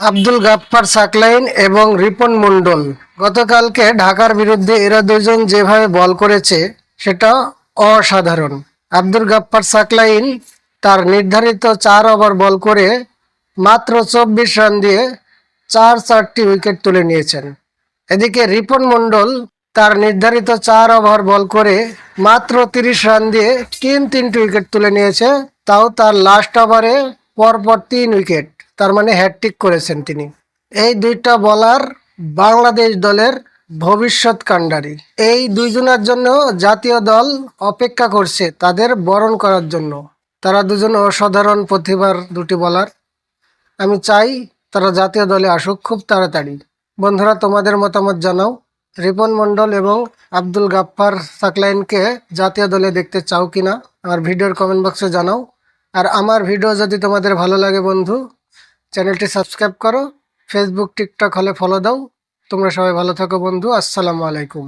আব্দুল গাফফার সাকলাইন এবং রিপন মণ্ডল। গতকালকে ঢাকার বিরুদ্ধে এরা দুজন যেভাবে বল করেছে, সেটা অসাধারণ। আব্দুল গাফফার সাকলাইন তার নির্ধারিত চার ওভার বল করে মাত্র চব্বিশ রান দিয়ে চার চারটি উইকেট তুলে নিয়েছেন। এদিকে রিপন মণ্ডল তার নির্ধারিত চার ওভার বল করে মাত্র তিরিশ রান দিয়ে তিন তিনটি উইকেট তুলে নিয়েছে, তাও তার লাস্ট ওভারে পরপর তিন উইকেট। তার মানে হ্যাটট্রিক করেছেন তিনি। এই দুইটা বলার বাংলাদেশ দলের ভবিষ্যৎ কাণ্ডারি। এই দুইজনের জন্য জাতীয় দল অপেক্ষা করছে তাদের বরণ করার জন্য। তারা দুজন অসাধারণ প্রতিভার দুটি বলার আমি চাই তারা জাতীয় দলে আসুক খুব তাড়াতাড়ি। বন্ধুরা, তোমাদের মতামত জানাও। রিপন মণ্ডল এবং আব্দুল গাফফার সাকলাইনকে জাতীয় দলে দেখতে চাও কিনা, আমার ভিডিওর কমেন্ট বক্সে জানাও। আর আমার ভিডিও যদি তোমাদের ভালো লাগে বন্ধু চ্যানেলটি সাবস্ক্রাইব করো। ফেসবুক টিকটক হলে ফলো দাও। তোমরা সবাই ভালো থাকো বন্ধু। আসসালামু আলাইকুম।